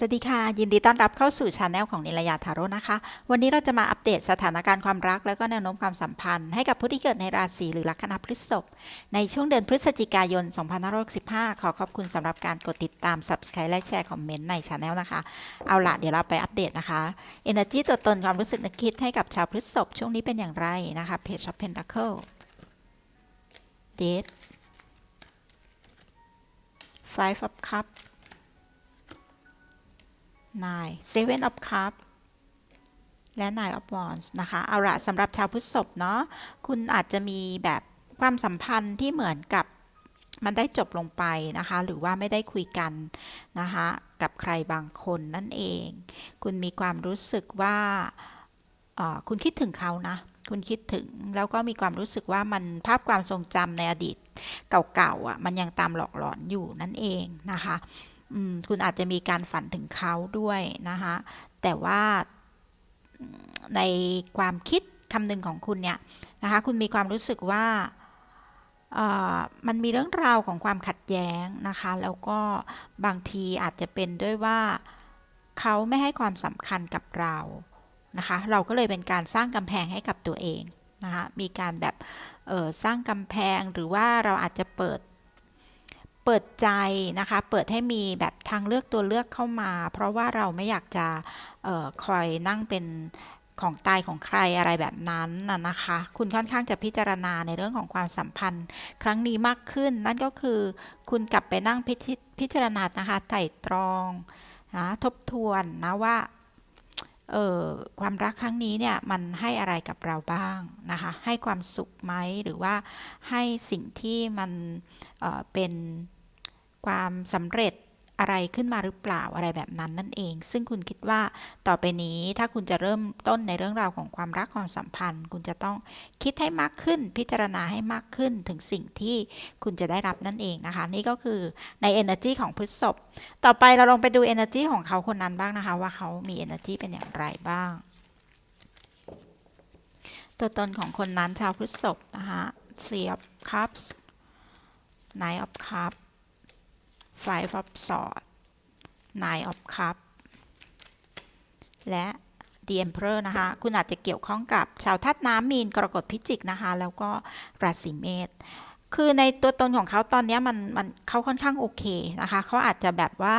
สวัสดีค่ะ ยินดีต้อนรับเข้าสู่ช anel ของนิลยาทาโร่นะคะ วันนี้เราจะมาอัปเดตสถานการณ์ความรัก และก็แนวโน้มความสัมพันธ์ ให้กับผู้ที่เกิดในราศีหรือลัคนาพฤษภในช่วงเดือนพฤศจิกายน 2565 ขอขอบคุณสำหรับการกดติดตาม subscribe และแชร์คอมเมนต์ในช anel นะคะ เอาละเดี๋ยวเราไปอัปเดตนะคะ energy ตัวตนความรู้สึกนึกคิดให้กับชาวพฤษภช่วงนี้เป็นอย่างไรนะคะ page of pentacle date five of cups nine seven of cup และ nine of wands นะคะ เอาละสำหรับชาวพฤษภเนาะคุณอาจจะมีแบบความสัมพันธ์ที่เหมือนกับมันได้จบลงไปนะคะ หรือว่าไม่ได้คุยกันนะคะกับใครบางคนนั่นเอง คุณมีความรู้สึกว่าคุณคิดถึงเขานะ คุณคิดถึงแล้วก็มีความรู้สึกว่ามันภาพความทรงจำในอดีตเก่าๆอะมันยังตามหลอกหลอนอยู่นั่นเองนะคะ คุณอาจจะมีการฝันถึงเขาด้วยนะคะแต่ว่าในความคิดคำนึงของคุณเนี่ยนะคะคุณมีความรู้สึกว่ามันมีเรื่องราวของความขัดแย้งนะคะ แล้วก็บางทีอาจจะเป็นด้วยว่าเขาไม่ให้ความสำคัญกับเรานะคะ เราก็เลยเป็นการสร้างกำแพงให้กับตัวเองนะคะมีการแบบสร้างกำแพงหรือว่าเราอาจจะเปิด เปิดใจนะคะ เปิดให้มีแบบทางเลือกตัวเลือกเข้ามา เพราะว่าเราไม่อยากจะออคอยนั่งเป็นของตายของใครอะไรแบบนั้นน่ะนะคะ คุณค่อนข้างจะพิจารณาในเรื่องของความสัมพันธ์ ครั้งนี้มากขึ้น นั่นก็คือคุณกลับไปนั่งพิจิพิจารณานะคะไตร่ตรองนะทบทวนนะว่าเออความรักครั้งนี้เนี่ยมันให้อะไรกับเราบ้างนะคะ ให้ความสุขไหมหรือว่าให้สิ่งที่มันเออเป็น ความสำเร็จอะไรขึ้นมาหรือเปล่าอะไรแบบนั้นนั่นเอง ซึ่งคุณคิดว่าต่อไปนี้ถ้าคุณจะเริ่มต้นในเรื่องราวของความรักความสัมพันธ์ คุณจะต้องคิดให้มากขึ้น พิจารณาให้มากขึ้นถึงสิ่งที่คุณจะได้รับนั่นเองนะคะ นี่ก็คือใน energy ของพฤษภต่อไปเราลองไปดู energy ของเขาคนนั้นบ้างนะคะ ว่าเขามี energy เป็นอย่างไรบ้าง ตัวตนของคนนั้นชาวพฤษภนะคะ three of cups nine of cups five of swords nine of cups และ the emperor นะคะ คุณอาจจะเกี่ยวข้องกับชาวทัดน้ำมีนกรกฎพิจิกนะคะ แล้วก็ราศีเมษคือในตัวตนของเขาตอนนี้มันมันเขาค่อนข้างโอเคนะคะ เขาอาจจะแบบว่า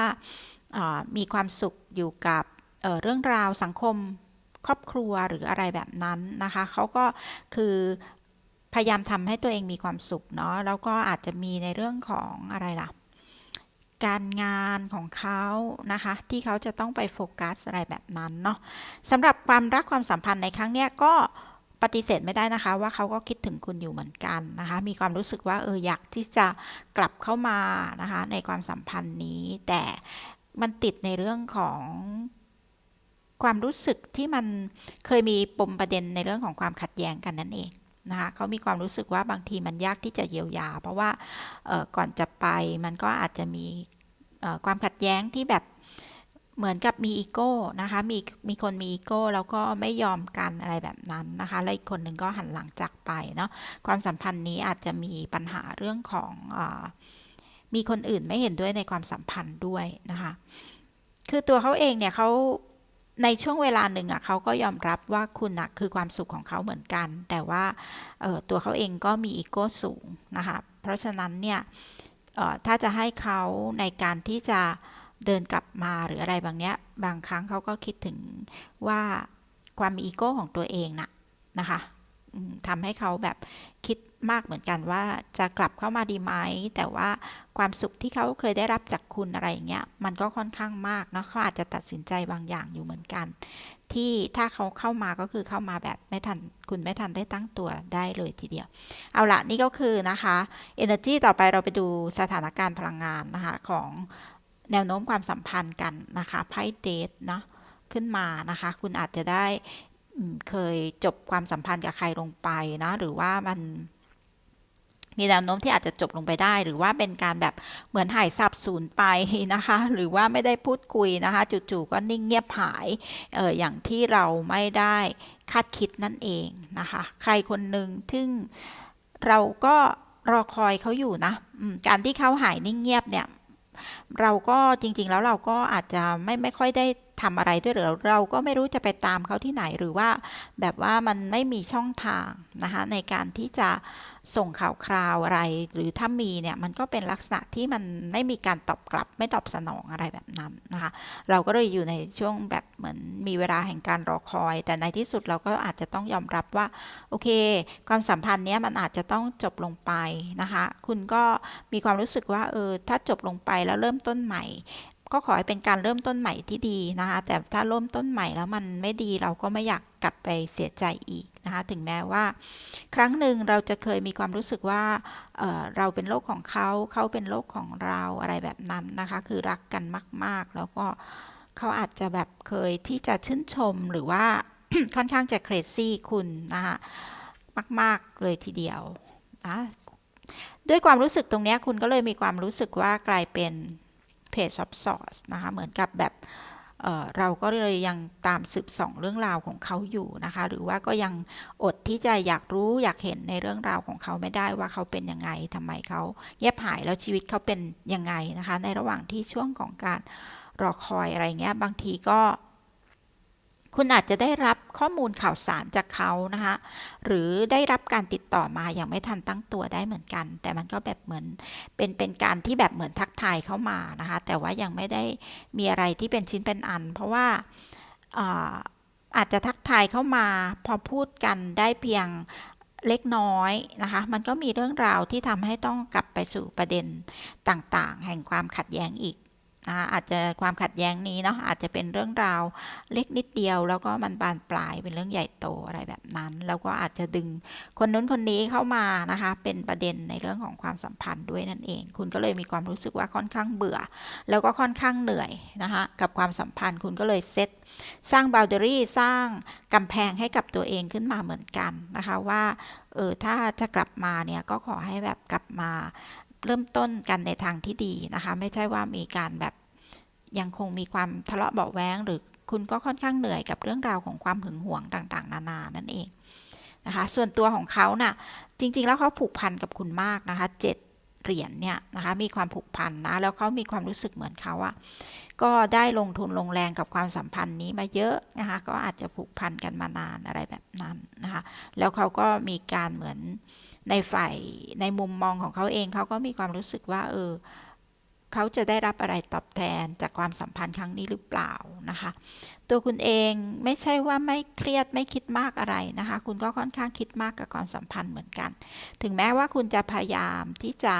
มีความสุขอยู่กับเเรื่องราวสังคมครอบครัวหรืออะไรแบบนั้นนะคะ เขาก็คือพยายามทำให้ตัวเองมีความสุขเนาะ แล้วก็อาจจะมีในเรื่องของอะไรล่ะ การงานของเขานะคะ ที่เขาจะต้องไปโฟกัสอะไรแบบนั้นเนาะสำหรับความรักความสัมพันธ์ในครั้งเนี้ยก็ปฏิเสธไม่ได้นะคะว่าเขาก็คิดถึงคุณอยู่เหมือนกันนะคะ มีความรู้สึกว่าเอออยากที่จะกลับเข้ามานะคะในความสัมพันธ์นี้ แต่มันติดในเรื่องของความรู้สึกที่มันเคยมีปมประเด็นในเรื่องของความขัดแย้งกันนั่นเอง นะคะเขามีความรู้สึกว่าบางทีมันยากที่จะเยียวยา เพราะว่าก่อนจะไปมันก็อาจจะมีความขัดแย้งที่แบบเหมือนกับมีอีโก้นะคะมีมีคนมีอีโก้แล้วก็ไม่ยอมกันอะไรแบบนั้นนะคะแล้วอีกคนหนึ่งก็หันหลังจากไปเนาะความสัมพันธ์นี้อาจจะมีปัญหาเรื่องของอมีคนอื่นไม่เห็นด้วยในความสัมพันธ์ด้วยนะคะคือตัวเขาเองเนี่ยเขา ในช่วงเวลาหนึ่งอะเขาก็ยอมรับว่าคุณนะคือความสุขของเขาเหมือนกัน แต่ว่าออตัวเขาเองก็มีอีโก้สูงนะคะเพราะฉะนั้นเนี่ยออถ้าจะให้เขาในการที่จะเดินกลับมาหรืออะไรบางเนี้ยบางครั้งเขาก็คิดถึงว่าความมีอีโก้ของตัวเองน่ะนะคะ ทำให้เขาแบบคิดมากเหมือนกันว่าจะกลับเข้ามาดีไหมแต่ว่าความสุขที่เขาเคยได้รับจากคุณอะไรอย่างเงี้ยมันก็ค่อนข้างมากเนาะเขาอาจจะตัดสินใจบางอย่างอยู่เหมือนกัน ที่ถ้าเขาเข้ามาก็คือเข้ามาแบบไม่ทันคุณไม่ทันได้ตั้งตัวได้เลยทีเดียว เอาละนี่ก็คือนะคะ energy ต่อไปเราไปดูสถานการณ์พลังงานนะคะของแนวโน้มความสัมพันธ์กันนะคะไพ่เดทเนาะขึ้นมานะคะ คุณอาจจะได้ เคยจบความสัมพันธ์กับใครลงไปนะหรือว่ามันมีแนวโน้มที่อาจจะจบลงไปได้ หรือว่าเป็นการแบบเหมือนหายสับสูญไปนะคะ หรือว่าไม่ได้พูดคุยนะคะจู่ๆก็นิ่งเงียบหายเอออย่างที่เราไม่ได้คาดคิดนั่นเองนะคะ ใครคนหนึ่งซึ่งเราก็รอคอยเขาอยู่นะการที่เขาหายนิ่งเงียบเนี่ย เราก็จริง ๆ แล้วเราก็อาจจะไม่ไม่ค่อยได้ทำอะไรด้วยหรือเราก็ไม่รู้จะไปตามเขาที่ไหนหรือว่าแบบว่ามันไม่มีช่องทางนะคะในการที่จะ ส่งข่าวคราวอะไร หรือถ้ามีเนี่ยมันก็เป็นลักษณะที่มันไม่มีการตอบกลับ ไม่ตอบสนองอะไรแบบนั้นนะคะเราก็เลยอยู่ในช่วงแบบเหมือนมีเวลาแห่งการรอคอย แต่ในที่สุดเราก็อาจจะต้องยอมรับว่าโอเค ความสัมพันธ์เนี้ยมันอาจจะต้องจบลงไปนะคะ คุณก็มีความรู้สึกว่าเออถ้าจบลงไปแล้วเริ่มต้นใหม่ ก็ขอให้เป็นการเริ่มต้นใหม่ที่ดีนะคะ แต่ถ้าเริ่มต้นใหม่แล้วมันไม่ดีเราก็ไม่อยากกลับไปเสียใจอีกนะคะ ถึงแม้ว่า ครั้งหนึ่งเราจะเคยมีความรู้สึกว่าเเราเป็นโลกของเขา เขาเป็นโลกของเราอะไรแบบนั้นนะคะ คือรักกันมาก ๆ แล้วก็เขาอาจจะแบบเคยที่จะชื่นชมหรือว่าค่อนข้างจะเครซี่คุณนะคะมาก ๆ เลยทีเดียวนะด้วยความรู้สึกตรงนี้คุณก็เลยมีความรู้สึกว่ากลายเป็น page of Source นะคะเหมือนกับแบบเเราก็เลยยังตามสืบส่องเรื่องราวของเขาอยู่นะคะ หรือว่าก็ยังอดที่จะอยากรู้อยากเห็นในเรื่องราวของเขาไม่ได้ว่าเขาเป็นยังไงทำไมเขาเงียบหายแล้วชีวิตเขาเป็นยังไงนะคะ ในระหว่างที่ช่วงของการรอคอยอะไรเงี้ยบางทีก็ คุณอาจจะได้รับข้อมูลข่าวสารจากเขานะคะ หรือได้รับการติดต่อมาอย่างไม่ทันตั้งตัวได้เหมือนกัน แต่มันก็แบบเหมือนเป็นเป็นการที่แบบเหมือนทักทายเข้ามานะคะ แต่ว่ายังไม่ได้มีอะไรที่เป็นชิ้นเป็นอัน เพราะว่าอาอาจจะทักทายเข้ามา พอพูดกันได้เพียงเล็กน้อยนะคะ มันก็มีเรื่องราวที่ทำให้ต้องกลับไปสู่ประเด็นต่างๆ แห่งความขัดแย้งอีก นะคะอาจจะความขัดแย้งนี้เนาะอาจจะเป็นเรื่องราวเล็กนิดเดียว แล้วก็มันบานปลายเป็นเรื่องใหญ่โตอะไรแบบนั้น แล้วก็อาจจะดึงคนนู้นคนนี้เข้ามานะคะ เป็นประเด็นในเรื่องของความสัมพันธ์ด้วยนั่นเอง คุณก็เลยมีความรู้สึกว่าค่อนข้างเบื่อ แล้วก็ค่อนข้างเหนื่อยนะคะกับความสัมพันธ์คุณก็เลยเซตสร้าง boundary สร้างกำแพงให้กับตัวเองขึ้นมาเหมือนกันนะคะว่าเออถ้าจะกลับมาเนี่ยก็ขอให้แบบกลับมาเริ่มต้นกันในทางที่ดีนะคะ ไม่ใช่ว่ามีการแบบ ยังคงมีความทะเลาะเบาะแว้ง หรือคุณก็ค่อนข้างเหนื่อยกับเรื่องราวของความหึงหวงต่างๆ นานานั่นเองนะคะ ส่วนตัวของเขาน่ะจริง ๆ แล้วเขาผูกพันกับคุณมากนะคะเจ็ดเหรียญเนี่ยนะคะมีความผูกพันนะแล้วเขามีความรู้สึกเหมือนเขาอะก็ได้ลงทุนลงแรงกับความสัมพันธ์นี้มาเยอะนะคะก็อาจจะผูกพันกันมานานอะไรแบบนั้นนะคะแล้วเขาก็มีการเหมือนในฝ่ายในมุมมองของเขาเองเขาก็มีความรู้สึกว่าเออ เขาจะได้รับอะไรตอบแทนจากความสัมพันธ์ครั้งนี้หรือเปล่านะคะ ตัวคุณเองไม่ใช่ว่าไม่เครียดไม่คิดมากอะไรนะคะ คุณก็ค่อนข้างคิดมากกับความสัมพันธ์เหมือนกัน ถึงแม้ว่าคุณจะพยายามที่จะ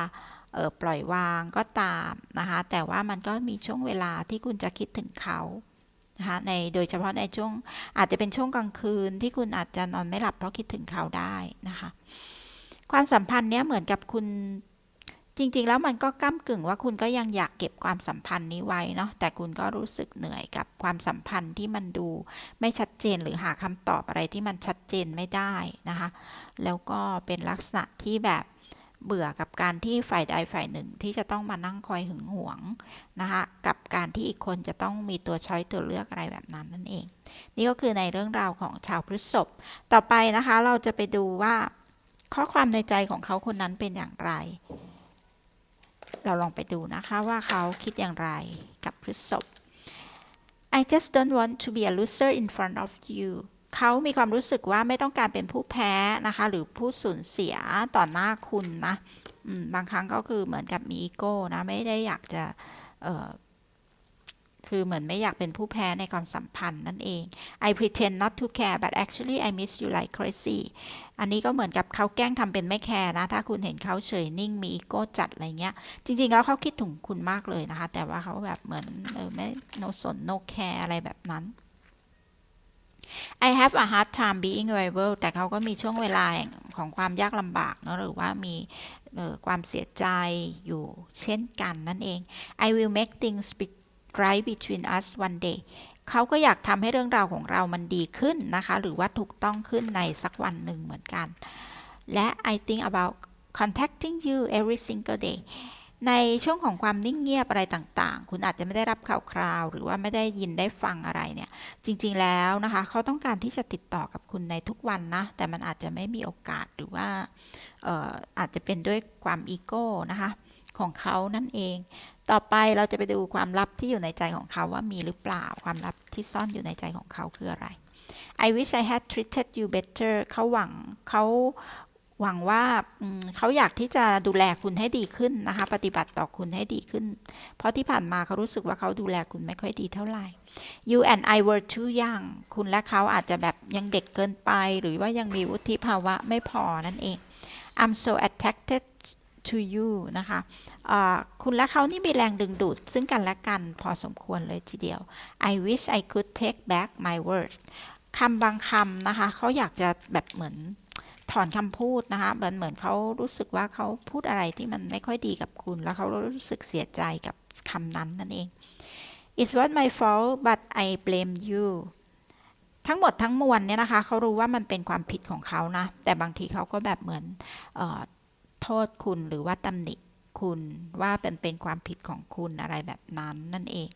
ออปล่อยวางก็ตามนะคะ แต่ว่ามันก็มีช่วงเวลาที่คุณจะคิดถึงเขานะคะในโดยเฉพาะในช่วงอาจจะเป็นช่วงกลางคืนที่คุณอาจจะนอนไม่หลับเพราะคิดถึงเขาได้นะคะ ความสัมพันธ์เนี้ยเหมือนกับคุณ จริงๆ แล้วมันก็ก้ากึ่งว่าคุณก็ยังอยากเก็บความสัมพันธ์นี้ไว้เนาะแต่คุณก็รู้สึกเหนื่อยกับความสัมพันธ์ที่มันดูไม่ชัดเจนหรือหาคำตอบอะไรที่มันชัดเจนไม่ได้นะคะ แล้วก็เป็นลักษณะที่แบบเบื่อกับการที่ฝ่ายใดฝ่ายหนึ่งที่จะต้องมานั่งคอยหึงหวงนะคะกับการที่อีกคนจะต้องมีตัวช้อยตัวเลือกอะไรแบบนั้นนั่นเอง นี่ก็คือในเรื่องราวของชาวพฤษภต่อไปนะคะ เราจะไปดูว่าข้อความในใจของเขาคนนั้นเป็นอย่างไร เราลองไปดูนะคะว่าเขาคิดอย่างไรกับพฤษภ I just don't want to be a loser in front of you เขามีความรู้สึกว่าไม่ต้องการเป็นผู้แพ้นะคะ หรือผู้สูญเสียต่อหน้าคุณนะบางครั้งก็คือเหมือนกับมีอีโก้นะ ไม่ได้อยากจะ คือเหมือนไม่อยากเป็นผู้แพ้ในความสัมพันธ์นั่นเอง I pretend not to care but actually I miss you like crazy อันนี้ก็เหมือนกับเขาแกล้งทำเป็นไม่แคร์นะ ถ้าคุณเห็นเขาเฉยนิ่งมีอีโก้จัดอะไรเงี้ย จริง ๆ แล้วเขาคิดถึงคุณมากเลยนะคะ แต่ว่าเขาแบบเหมือนเออไม่ no สน no care อะไรแบบนั้น I have a hard time being rival แต่เขาก็มีช่วงเวลาของความยากลำบากเนอะหรือว่ามีเอ่อความเสียใจอยู่เช่นกันนั่นเอง I will make things be- right between us one day เขาก็อยากทำให้เรื่องราวของเรามันดีขึ้นนะคะ หรือว่าถูกต้องขึ้นในสักวันหนึ่งเหมือนกัน และ I think about contacting you every single day ในช่วงของความนิ่งเงียบอะไรต่างๆ คุณอาจจะไม่ได้รับข่าวคราว หรือว่าไม่ได้ยินได้ฟังอะไรเนี่ย จริงๆแล้วนะคะ เขาต้องการที่จะติดต่อกับคุณในทุกวันนะ แต่มันอาจจะไม่มีโอกาสหรือว่าอออาจจะเป็นด้วยความอีโก้นะคะ ของเขานั่นเอง ต่อไปเราจะไปดูความลับที่อยู่ในใจของเขาว่ามีหรือเปล่า ความลับที่ซ่อนอยู่ในใจของเขาคืออะไร I wish I had treated you better เขาหวังเขาหวังว่าเขาอยากที่จะดูแลคุณให้ดีขึ้นนะคะ ปฏิบัติต่อคุณให้ดีขึ้น เพราะที่ผ่านมาเขารู้สึกว่าเขาดูแลคุณไม่ค่อยดีเท่าไหร่ You and I were too young คุณและเขาอาจจะแบบยังเด็กเกินไป หรือว่ายังมีวุฒิภาวะไม่พอนั่นเอง I'm so attracted to you นะคะคุณและเขานี่มีแรงดึงดูด ซึ่งกันและกันพอสมควรเลยทีเดียว I wish I could take back my words คำบางคำนะคะเขาอยากจะแบบเหมือนถอนคำพูดนะคะเหมือนเหมือนเขารู้สึกว่าเขาพูดอะไรที่มันไม่ค่อยดีกับคุณ แล้วเขารู้สึกเสียใจกับคำนั้นนั่นเอง It's not my fault but I blame you ทั้งหมดทั้งมวลเนี่ยนะคะเขารู้ว่ามันเป็นความผิดของเขานะ แต่บางทีเขาก็แบบเหมือนออ โทษคุณหรือว่าตำหนิคุณว่าเป็นเป็นความผิดของคุณอะไรแบบนั้นนั่นเอง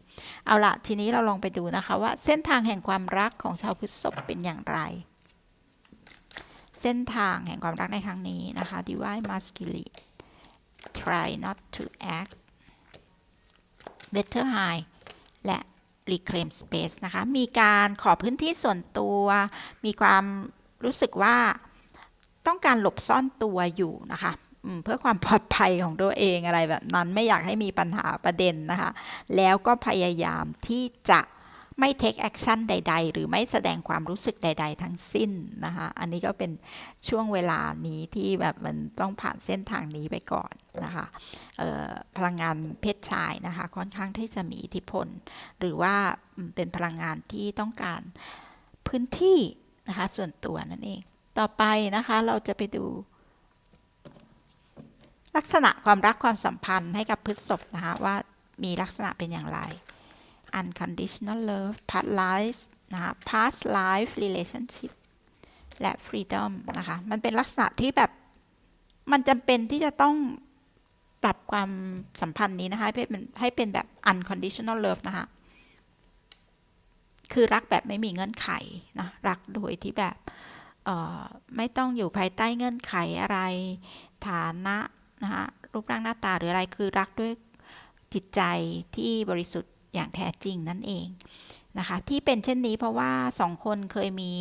เอาละทีนี้เราลองไปดูนะคะว่าเส้นทางแห่งความรักของชาวพฤษภเป็นอย่างไร เส้นทางแห่งความรักในครั้งนี้นะคะ divine masculine try not to act better high และ reclaim space นะคะ มีการขอพื้นที่ส่วนตัว มีความรู้สึกว่าต้องการหลบซ่อนตัวอยู่นะคะ เพื่อความปลอดภัยของตัวเองอะไรแบบนั้นไม่อยากให้มีปัญหาประเด็นนะคะ แล้วก็พยายามที่จะไม่ take action ใด ๆ หรือไม่แสดงความรู้สึกใด ๆ ทั้งสิ้นนะคะ อันนี้ก็เป็นช่วงเวลานี้ที่แบบมันต้องผ่านเส้นทางนี้ไปก่อนนะคะออพลังงานเพศชายนะคะ ค่อนข้างที่จะมีอิทธิพล หรือว่าเป็นพลังงานที่ต้องการพื้นที่นะคะส่วนตัวนั่นเอง ต่อไปนะคะเราจะไปดู ลักษณะความรักความสัมพันธ์ให้กับพฤษภนะคะว่ามีลักษณะเป็นอย่างไร unconditional love past life นะคะ past life relationship และ freedom นะคะ มันเป็นลักษณะที่แบบ มันจำเป็นที่จะต้องปรับความสัมพันธ์นี้นะคะ ให้เป็นให้เป็นแบบ unconditional love นะคะ คือรักแบบไม่มีเงื่อนไขนะรักโดยที่แบบไม่ต้องอยู่ภายใต้เงื่อนไขอะไร ฐานะ นะคะรูปร่างหน้าตาหรืออะไรคือรักด้วยจิตใจที่บริสุทธิ์อย่างแท้จริงนั่นเองนะคะที่เป็นเช่นนี้เพราะว่าสองคนเคยมี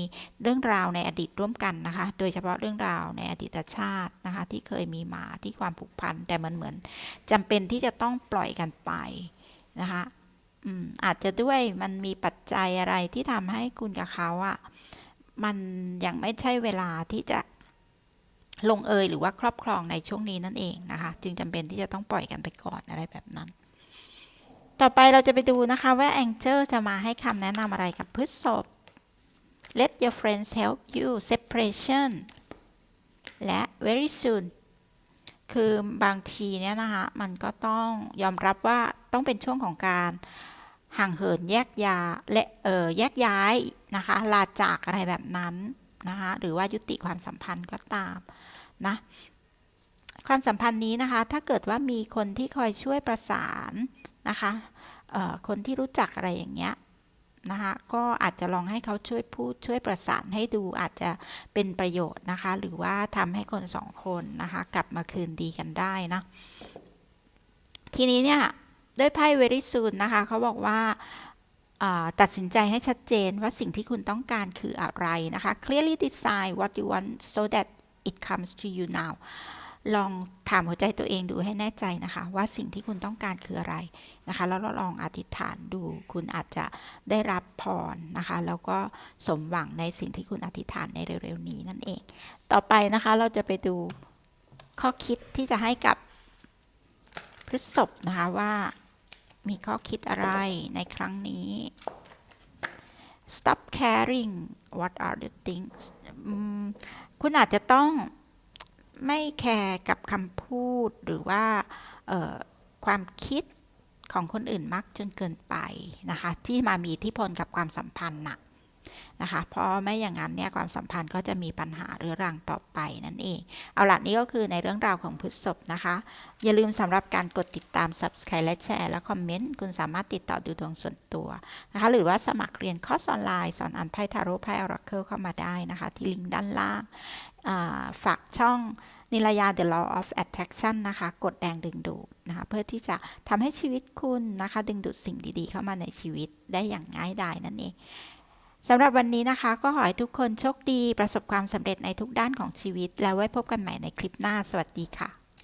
เรื่องราวในอดีตร่วมกันนะคะ โดยเฉพาะเรื่องราวในอดีตชาตินะคะ ที่เคยมีมาที่ความผูกพัน แต่มันเหมือนจำเป็นที่จะต้องปล่อยกันไปนะคะอืมอาจจะด้วยมันมีปัจจัยอะไรที่ทำให้คุณกับเขาอะมันยังไม่ใช่เวลาที่จะ ลงเอยหรือว่าครอบครองในช่วงนี้นั่นเองนะคะ จึงจำเป็นที่จะต้องปล่อยกันไปก่อนอะไรแบบนั้น ต่อไปเราจะไปดูนะคะว่า Angel จะมาให้คำแนะนำอะไรกับพฤษภ Let your friends help you separation และ very soon คือบางทีเนี่ยนะคะมันก็ต้องยอมรับว่าต้องเป็นช่วงของการห่างเหินแยกยาและเออแยกย้ายนะคะลาจากอะไรแบบนั้นนะคะหรือว่ายุติความสัมพันธ์ก็ตาม นะความสัมพันธ์นี้นะคะ ถ้าเกิดว่ามีคนที่คอยช่วยประสานนะคะคนที่รู้จักอะไรอย่างเงี้ยนะคะก็อาจจะลองให้เขาช่วยพูดช่วยประสานให้ดูอาจจะเป็นประโยชน์นะคะ หรือว่าทำให้คนสองคนนะคะ กลับมาคืนดีกันได้นะ ทีนี้เนี่ยด้วยไพ่ very soon นะคะเขาบอกว่าอ่าตัดสินใจให้ชัดเจนว่าสิ่งที่คุณต้องการคืออะไรนะคะ clearly decide what you want so that it comes to you now ลองถามหัวใจตัวเองดูให้แน่ใจนะคะ ว่าสิ่งที่คุณต้องการคืออะไรนะคะ แล้วเราลองอธิษฐานดู คุณอาจจะได้รับพรนะคะ แล้วก็สมหวังในสิ่งที่คุณอธิษฐานในเร็วๆนี้นั่นเอง ต่อไปนะคะเราจะไปดูข้อคิดที่จะให้กับพฤษภนะคะว่ามีข้อคิดอะไรในครั้งนี้ stop caring what are the things คุณอาจจะต้องไม่แคร์กับคำพูดหรือว่าความคิดของคนอื่นมากจนเกินไปนะคะ ที่มามีอิทธิพลกับความสัมพันธ์นะ นะคะ เพราะไม่อย่างนั้นเนี่ยความสัมพันธ์ก็จะมีปัญหาเรื้อรังต่อไปนั่นเอง เอาละนี่ก็คือในเรื่องราวของพฤษภนะคะ อย่าลืมสำหรับการกดติดตาม subscribe และแชร์และคอมเมนต์ คุณสามารถติดต่อดูดวงส่วนตัวนะคะ หรือว่าสมัครเรียนคอร์สออนไลน์สอนอ่านไพ่ทาโร่ไพ่ออราเคิลเข้ามาได้นะคะ ที่ลิงก์ด้านล่างาฝากช่องนิรยา The Law of Attraction นะคะ กดแดงดึงดูดนะคะ เพื่อที่จะทำให้ชีวิตคุณนะคะ ดึงดูดสิ่งดีๆ เข้ามาในชีวิตได้อย่างง่ายดายนั่นเอง สำหรับวันนี้นะคะ ก็ขอให้ทุกคนโชคดีประสบความสำเร็จในทุกด้านของชีวิต แล้วไว้พบกันใหม่ในคลิปหน้า สวัสดีค่ะ